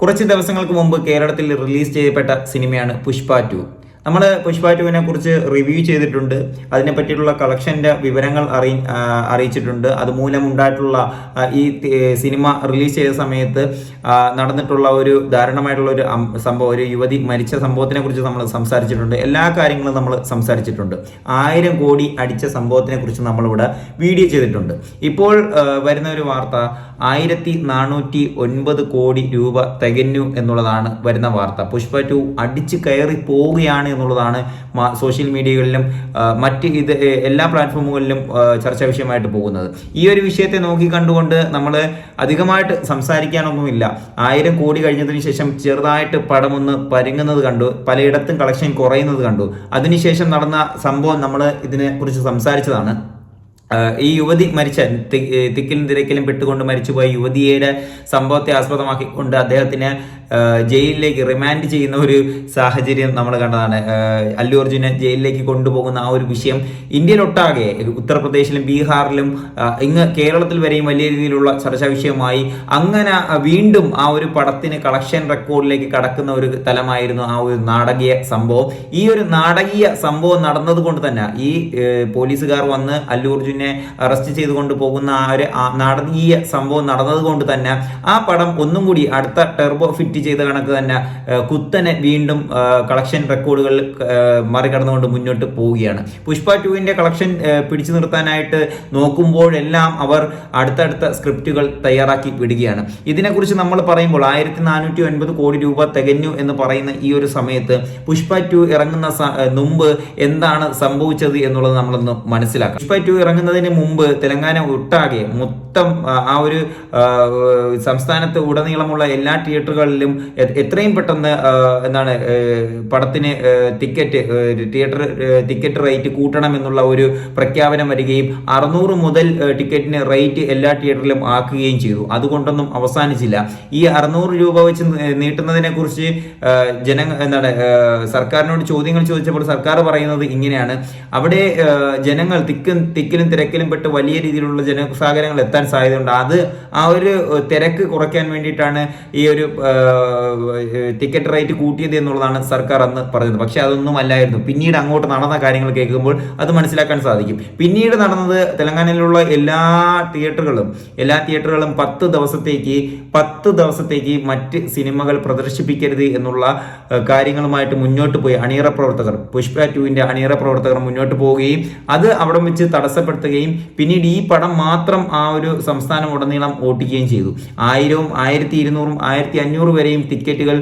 കുറച്ച് ദിവസങ്ങൾക്ക് മുമ്പ് കേരളത്തിൽ റിലീസ് ചെയ്യപ്പെട്ട സിനിമയാണ് പുഷ്പ ടു. നമ്മൾ പുഷ്പ ടുവിനെ കുറിച്ച് റിവ്യൂ ചെയ്തിട്ടുണ്ട്. അതിനെ പറ്റിയിട്ടുള്ള കളക്ഷന്റെ വിവരങ്ങൾ അറി അറിയിച്ചിട്ടുണ്ട്. അതുമൂലം ഉണ്ടായിട്ടുള്ള ഈ സിനിമ റിലീസ് ചെയ്ത സമയത്ത് നടന്നിട്ടുള്ള ഒരു ദാരുണമായിട്ടുള്ള ഒരു സംഭവം ഒരു യുവതി മരിച്ച സംഭവത്തിനെ കുറിച്ച് നമ്മൾ സംസാരിച്ചിട്ടുണ്ട്. എല്ലാ കാര്യങ്ങളും നമ്മൾ സംസാരിച്ചിട്ടുണ്ട്. ആയിരം കോടി അടിച്ച സംഭവത്തിനെ കുറിച്ച് നമ്മളിവിടെ വീഡിയോ ചെയ്തിട്ടുണ്ട്. ഇപ്പോൾ വരുന്ന ഒരു വാർത്ത ആയിരത്തി നാനൂറ്റി ഒൻപത് കോടി രൂപ തികഞ്ഞു എന്നുള്ളതാണ് വരുന്ന വാർത്ത. പുഷ്പ ടു അടിച്ചു കയറി പോവുകയാണ് എന്നുള്ളതാണ് സോഷ്യൽ മീഡിയകളിലും മറ്റ് ഇത് എല്ലാ പ്ലാറ്റ്ഫോമുകളിലും ചർച്ചാ വിഷയമായിട്ട് പോകുന്നത്. ഈ ഒരു വിഷയത്തെ നോക്കി കണ്ടുകൊണ്ട് നമ്മൾ അധികമായിട്ട് സംസാരിക്കാനൊന്നുമില്ല. ആയിരം കോടി കഴിഞ്ഞതിന് ശേഷം ചെറുതായിട്ട് പടമൊന്ന് പരുങ്ങുന്നത് കണ്ടു. പലയിടത്തും കളക്ഷൻ കുറയുന്നത് കണ്ടു. അതിനുശേഷം നടന്ന സംഭവം നമ്മൾ ഇതിനെ കുറിച്ച് സംസാരിച്ചതാണ്. ഈ യുവതി മരിച്ച തിക്കിലും തിരക്കിലും പെട്ടുകൊണ്ട് മരിച്ചുപോയ യുവതിയുടെ സംഭവത്തെ ആസ്പദമാക്കിക്കൊണ്ട് അദ്ദേഹത്തിന് ജയിലിലേക്ക് റിമാൻഡ് ചെയ്യുന്ന ഒരു സാഹചര്യം നമ്മൾ കണ്ടതാണ്. അല്ലു അർജുനെ ജയിലിലേക്ക് കൊണ്ടുപോകുന്ന ആ ഒരു വിഷയം ഇന്ത്യയിലൊട്ടാകെ ഉത്തർപ്രദേശിലും ബീഹാറിലും ഇങ്ങ് കേരളത്തിൽ വരെയും വലിയ രീതിയിലുള്ള ചർച്ചാ വിഷയമായി. അങ്ങനെ വീണ്ടും ആ ഒരു പടത്തിന് കളക്ഷൻ റെക്കോർഡിലേക്ക് കടക്കുന്ന ഒരു തലമായിരുന്നു ആ ഒരു നാടകീയ സംഭവം. ഈ ഒരു നാടകീയ സംഭവം നടന്നതുകൊണ്ട് തന്നെ ഈ പോലീസുകാർ വന്ന് അല്ലു അർജുനെ അറസ്റ്റ് ചെയ്തുകൊണ്ട് പോകുന്ന ആ ഒരു നാടകീയ സംഭവം നടന്നതുകൊണ്ട് തന്നെ ആ പടം ഒന്നും കൂടി അടുത്ത ടെർബോ ഫിറ്റ് ചെയ്ത കണക്ക് തന്നെ കുത്തനെ വീണ്ടും കളക്ഷൻ റെക്കോർഡുകൾ മറികടന്നുകൊണ്ട് മുന്നോട്ട് പോവുകയാണ്. പുഷ്പ ടുവിന്റെ കളക്ഷൻ പിടിച്ചു നിർത്താനായിട്ട് നോക്കുമ്പോഴെല്ലാം അവർ അടുത്തടുത്ത സ്ക്രിപ്റ്റുകൾ തയ്യാറാക്കി വിടുകയാണ്. ഇതിനെക്കുറിച്ച് നമ്മൾ പറയുമ്പോൾ ആയിരത്തി നാനൂറ്റി ഒൻപത് കോടി രൂപ തികഞ്ഞു എന്ന് പറയുന്ന ഈ ഒരു സമയത്ത് പുഷ്പ ടു ഇറങ്ങുന്ന മുമ്പ് എന്താണ് സംഭവിച്ചത് എന്നുള്ളത് നമ്മളൊന്ന് മനസ്സിലാക്കാം. പുഷ്പ ടു ഇറങ്ങുന്നതിന് മുമ്പ് തെലങ്കാന ഒട്ടാകെ മൊത്തം ആ, ഒരു സംസ്ഥാനത്ത് ഉടനീളമുള്ള എല്ലാ തിയേറ്ററുകളിലും എ- എത്രയും പെട്ടെന്ന് എന്താണ് പടത്തിന് ടിക്കറ്റ് തിയേറ്റർ ടിക്കറ്റ് റേറ്റ് കൂട്ടണം എന്നുള്ള ഒരു പ്രഖ്യാപനം വരികയും അറുന്നൂറ് മുതൽ ടിക്കറ്റിന് റേറ്റ് എല്ലാ തിയേറ്ററിലും ആക്കുകയും ചെയ്തു. അതുകൊണ്ടൊന്നും അവസാനിച്ചില്ല. ഈ അറുന്നൂറ് രൂപ വെച്ച് നീട്ടുന്നതിനെ കുറിച്ച് ജന എന്താണ് സർക്കാരിനോട് ചോദ്യങ്ങൾ ചോദിച്ചപ്പോൾ സർക്കാർ പറയുന്നത് ഇങ്ങനെയാണ്. അവിടെ ജനങ്ങൾ തിക്കും തിക്കിലും തിരക്കിലും പെട്ട് വലിയ രീതിയിലുള്ള ജനസാഗരങ്ങൾ എത്താൻ സാധ്യതയുണ്ട്. അത് ആ ഒരു തിരക്ക് കുറയ്ക്കാൻ വേണ്ടിയിട്ടാണ് ഈ ഒരു ടിക്കറ്റ് റേറ്റ് കൂട്ടിയത് എന്നുള്ളതാണ് സർക്കാർ അന്ന് പറയുന്നത് പക്ഷേ അതൊന്നും അല്ലായിരുന്നു. പിന്നീട് അങ്ങോട്ട് നടന്ന കാര്യങ്ങൾ കേൾക്കുമ്പോൾ അത് മനസ്സിലാക്കാൻ സാധിക്കും. പിന്നീട് നടന്നത് തെലങ്കാനയിലുള്ള എല്ലാ തിയേറ്ററുകളും എല്ലാ തിയേറ്ററുകളും പത്ത് ദിവസത്തേക്ക് പത്ത് ദിവസത്തേക്ക് മറ്റ് സിനിമകൾ പ്രദർശിപ്പിക്കരുത് എന്നുള്ള കാര്യങ്ങളുമായിട്ട് മുന്നോട്ട് പോയി. അണിയറ പ്രവർത്തകർ പുഷ്പ ടുവിന്റെ അണിയറ പ്രവർത്തകർ മുന്നോട്ട് പോവുകയും അത് അവിടെ വെച്ച് തടസ്സപ്പെടുത്തുകയും പിന്നീട് ഈ പടം മാത്രം ആ ഒരു സംസ്ഥാനം ഉടനീളം ഓട്ടിക്കുകയും ചെയ്തു. ആയിരവും ആയിരത്തി ഇരുന്നൂറും ആയിരത്തി അഞ്ഞൂറ് വരെയും ടിക്കറ്റുകൾ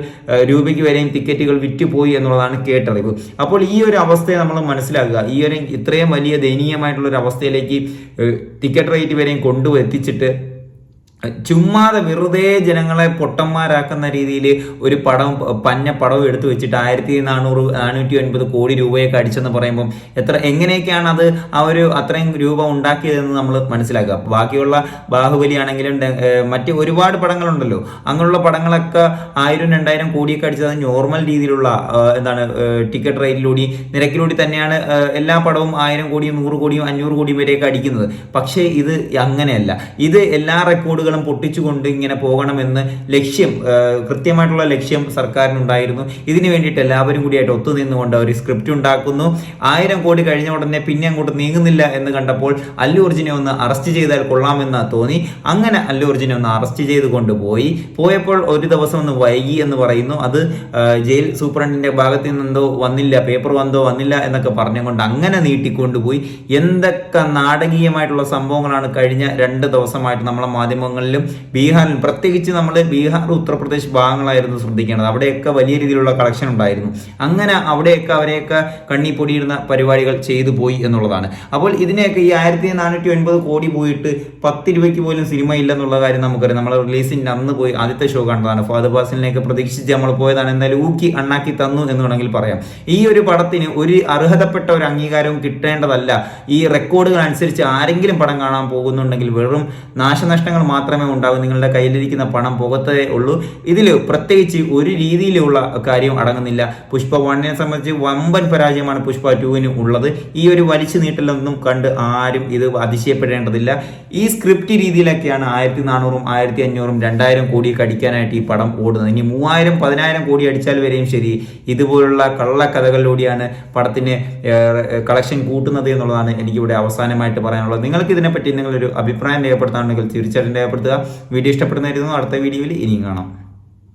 രൂപയ്ക്ക് വരെയും ടിക്കറ്റുകൾ വിറ്റുപോയി എന്നുള്ളതാണ് കേട്ടറിവ്. അപ്പോൾ ഈ ഒരു അവസ്ഥയെ നമ്മൾ മനസ്സിലാക്കുക. ഈ ഒരു ഇത്രയും വലിയ ദയനീയമായിട്ടുള്ള ഒരു അവസ്ഥയിലേക്ക് ടിക്കറ്റ് റേറ്റ് വരെയും കൊണ്ടുവെത്തിച്ചിട്ട് ചുമ്മാതെ വെറുതെ ജനങ്ങളെ പൊട്ടന്മാരാക്കുന്ന രീതിയിൽ ഒരു പടം പഞ്ഞ പടവും എടുത്തു വെച്ചിട്ട് ആയിരത്തി നാനൂറ് നാനൂറ്റി ഒൻപത് കോടി രൂപയൊക്കെ അടിച്ചെന്ന് പറയുമ്പം എത്ര എങ്ങനെയൊക്കെയാണ് അത് ആ ഒരു അത്രയും രൂപ ഉണ്ടാക്കിയതെന്ന് നമ്മൾ മനസ്സിലാക്കുക. ബാക്കിയുള്ള ബാഹുബലി ആണെങ്കിലും മറ്റ് ഒരുപാട് പടങ്ങളുണ്ടല്ലോ. അങ്ങനെയുള്ള പടങ്ങളൊക്കെ ആയിരം രണ്ടായിരം കോടിയൊക്കെ അടിച്ചത് നോർമൽ രീതിയിലുള്ള എന്താണ് ടിക്കറ്റ് റേറ്റിലൂടി നിരക്കിലൂടെ തന്നെയാണ് എല്ലാ പടവും ആയിരം കോടിയും നൂറ് കോടിയും അഞ്ഞൂറ് കോടിയും വരെയൊക്കെ അടിക്കുന്നത്. പക്ഷേ ഇത് അങ്ങനെയല്ല. ഇത് എല്ലാ റെക്കോർഡുകളും പൊട്ടിച്ചുകൊണ്ട് ഇങ്ങനെ പോകണമെന്ന് ലക്ഷ്യം കൃത്യമായിട്ടുള്ള ലക്ഷ്യം സർക്കാരിനുണ്ടായിരുന്നു. ഇതിനു വേണ്ടിയിട്ട് എല്ലാവരും കൂടിയായിട്ട് ഒത്തുനിന്നുകൊണ്ട് ഒരു സ്ക്രിപ്റ്റ് ഉണ്ടാക്കുന്നു. ആയിരം കോടി കഴിഞ്ഞ ഉടനെ പിന്നെ അങ്ങോട്ട് നീങ്ങുന്നില്ല എന്ന് കണ്ടപ്പോൾ അല്ലു അർജുനെ ഒന്ന് അറസ്റ്റ് ചെയ്താൽ കൊള്ളാമെന്ന് തോന്നി. അങ്ങനെ അല്ലു അർജുനെ ഒന്ന് അറസ്റ്റ് ചെയ്ത് കൊണ്ടുപോയി പോയപ്പോൾ ഒരു ദിവസം ഒന്ന് വൈകി എന്ന് പറയുന്നു. അത് ജയിൽ സൂപ്രണ്ടിന്റെ ഭാഗത്ത് നിന്നെന്തോ വന്നില്ല പേപ്പർ വന്നോ വന്നില്ല എന്നൊക്കെ പറഞ്ഞുകൊണ്ട് അങ്ങനെ നീട്ടിക്കൊണ്ടുപോയി എന്തൊക്കെ നാടകീയമായിട്ടുള്ള സംഭവങ്ങളാണ് കഴിഞ്ഞ രണ്ട് ദിവസമായിട്ട് നമ്മളെ മാധ്യമങ്ങളിലും ബീഹാറിൽ പ്രത്യേകിച്ച് നമ്മൾ ബീഹാർ ഉത്തർപ്രദേശ് ഭാഗങ്ങളായിരുന്നു ശ്രദ്ധിക്കേണ്ടത്. അവിടെയൊക്കെ വലിയ രീതിയിലുള്ള കളക്ഷൻ ഉണ്ടായിരുന്നു. അങ്ങനെ അവിടെയൊക്കെ അവരെയൊക്കെ കണ്ണി പൊടിയിടുന്ന പരിപാടികൾ ചെയ്തു പോയി എന്നുള്ളതാണ്. അപ്പോൾ ഇതിനെയൊക്കെ ഈ ആയിരത്തി നാനൂറ്റി ഒൻപത് കോടി പോയിട്ട് പത്ത് രൂപയ്ക്ക് പോലും സിനിമ ഇല്ലെന്നുള്ള കാര്യം നമുക്കറിയാം. നമ്മൾ റിലീസിന്റെ അന്ന് പോയി ആദ്യത്തെ ഷോ കണ്ടതാണ്. ഫാദർ ഫാസിലിനെയൊക്കെ പ്രതീക്ഷിച്ച് നമ്മൾ പോയതാണ്. എന്തായാലും ഊക്കി അണ്ണാക്കി തന്നു എന്ന് വേണമെങ്കിൽ പറയാം. ഈ ഒരു പടത്തിന് ഒരു അർഹതപ്പെട്ട ഒരു അംഗീകാരവും കിട്ടേണ്ടതല്ല. ഈ റെക്കോർഡുകൾ അനുസരിച്ച് ആരെങ്കിലും പടം കാണാൻ പോകുന്നുണ്ടെങ്കിൽ വെറും നാശനഷ്ടങ്ങൾ മാത്രം മാത്രമേ ഉണ്ടാവൂ. നിങ്ങളുടെ കയ്യിലിരിക്കുന്ന പണം പോകത്തേ ഉള്ളൂ. ഇതിൽ പ്രത്യേകിച്ച് ഒരു രീതിയിലുള്ള കാര്യം അടങ്ങുന്നില്ല. പുഷ്പ വണ്ണിനെ സംബന്ധിച്ച് വമ്പൻ പരാജയമാണ് പുഷ്പ ടുവിന് ഉള്ളത്. ഈ ഒരു വലിച്ചു നീട്ടലൊന്നും കണ്ട് ആരും ഇത് അതിശയപ്പെടേണ്ടതില്ല. ഈ സ്ക്രിപ്റ്റ് രീതിയിലൊക്കെയാണ് ആയിരത്തി നാനൂറും ആയിരത്തി അഞ്ഞൂറും രണ്ടായിരം കോടി അടിക്കാനായിട്ട് ഈ പടം ഓടുന്നത്. ഇനി മൂവായിരം പതിനായിരം കോടി അടിച്ചാൽ വരെയും ശരി. ഇതുപോലുള്ള കള്ളക്കഥകളിലൂടെയാണ് പടത്തിന് കളക്ഷൻ കൂട്ടുന്നത് എന്നുള്ളതാണ് എനിക്കിവിടെ അവസാനമായിട്ട് പറയാനുള്ളത്. നിങ്ങൾക്ക് ഇതിനെപ്പറ്റി നിങ്ങളൊരു അഭിപ്രായം രേഖപ്പെടുത്താണെങ്കിൽ തീർച്ചയായിട്ടും രേഖപ്പെടുത്തുക വീഡിയോ ഇഷ്ടപ്പെടുന്നതായിരുന്നു അടുത്ത വീഡിയോയിൽ ഇനിയും കാണാം.